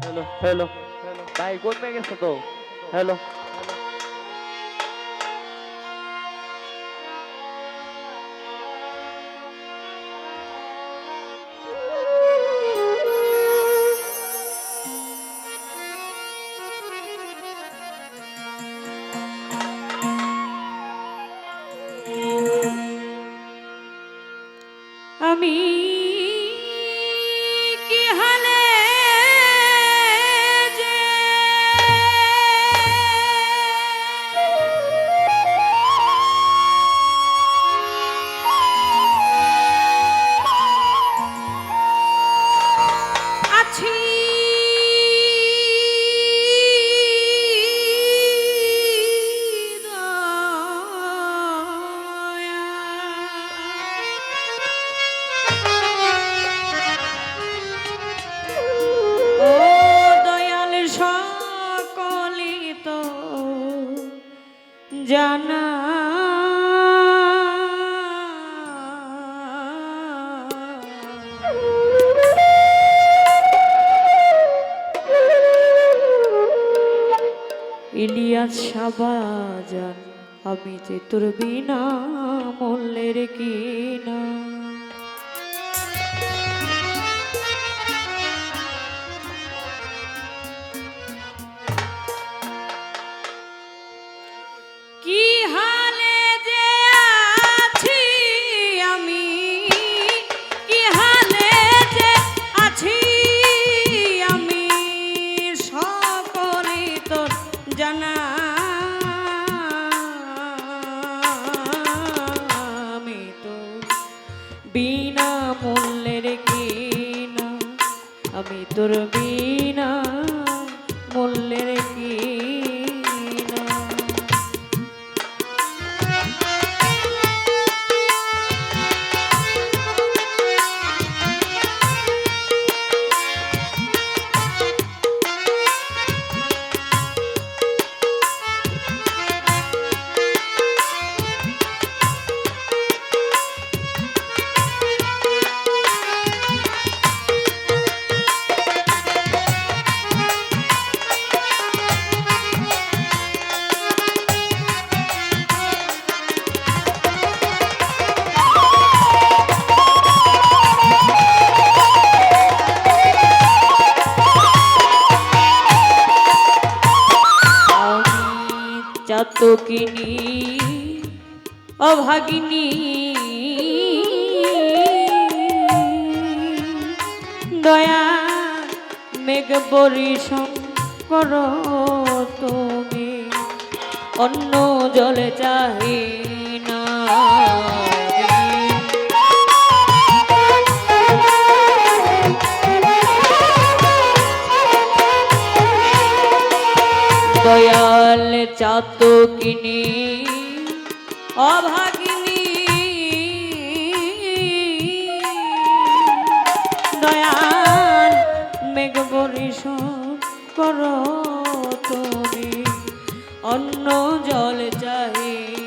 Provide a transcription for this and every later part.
Hello hello ভাই কোন মেয়ে গেছে তো হ্যালো আমি ইলিয়াস সাবাজান আমি যে তোর বিনা মূল্যের কিনা। কি হালে বিনা মূল্যের কিনা আমি তোর বিনা চাতকিনী অভাগিনী। দয়া মেঘ পরিশম কর তুমি অন্য জলে চাহি না। চাতকিনী অভাগিনী। দয়াল মেঘ বরিশ কর তুমি অন্য জল চাহি।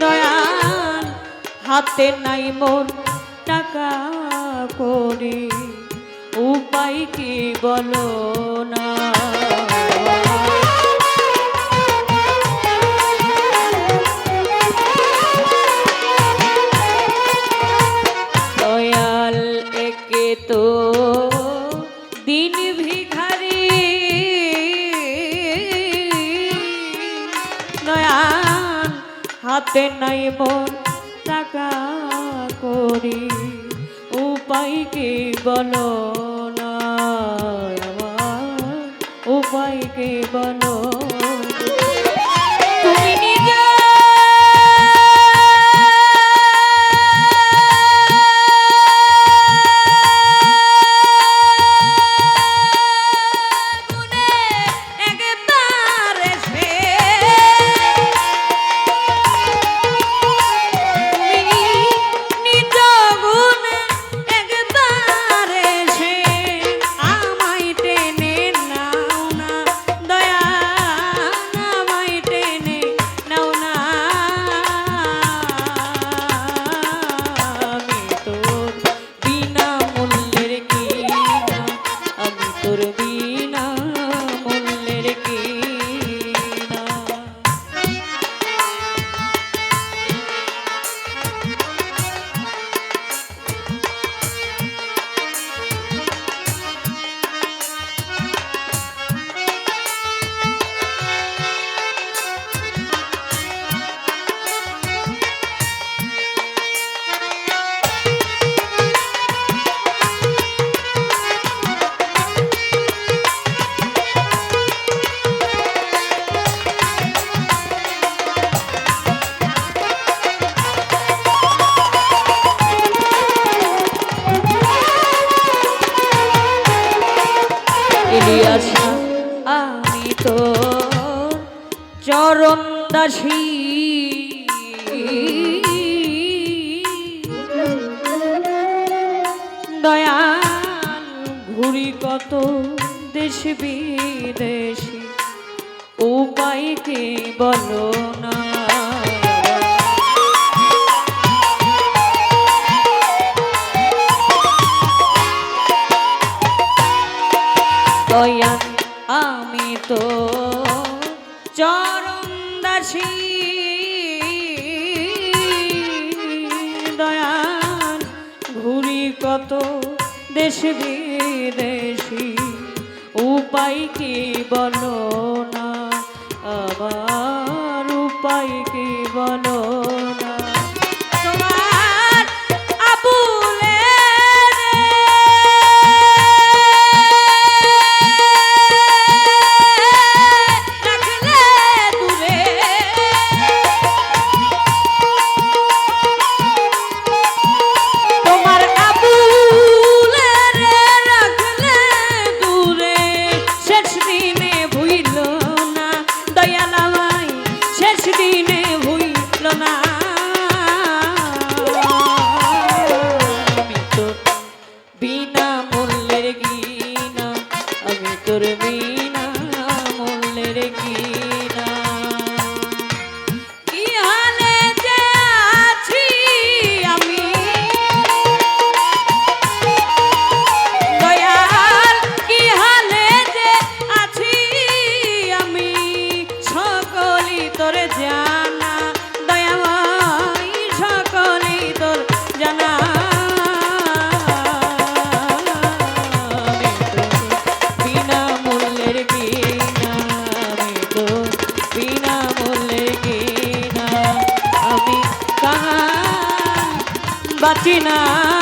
দয়াল হাতে নাই মোর টাকা করে উপায় কি বলো না? মন টাকা করি উপায় কি বলো না? উপায় কি বলো চরণ দাসী। দয়াল ঘুরি কত দেশ বিদেশি উপায় কে বলো আছি। দয়াল, ঘুরি কত দেশ বিদেশি, উপায় কি বলো না? আবার উপায় কি বলো না? বাঁচি না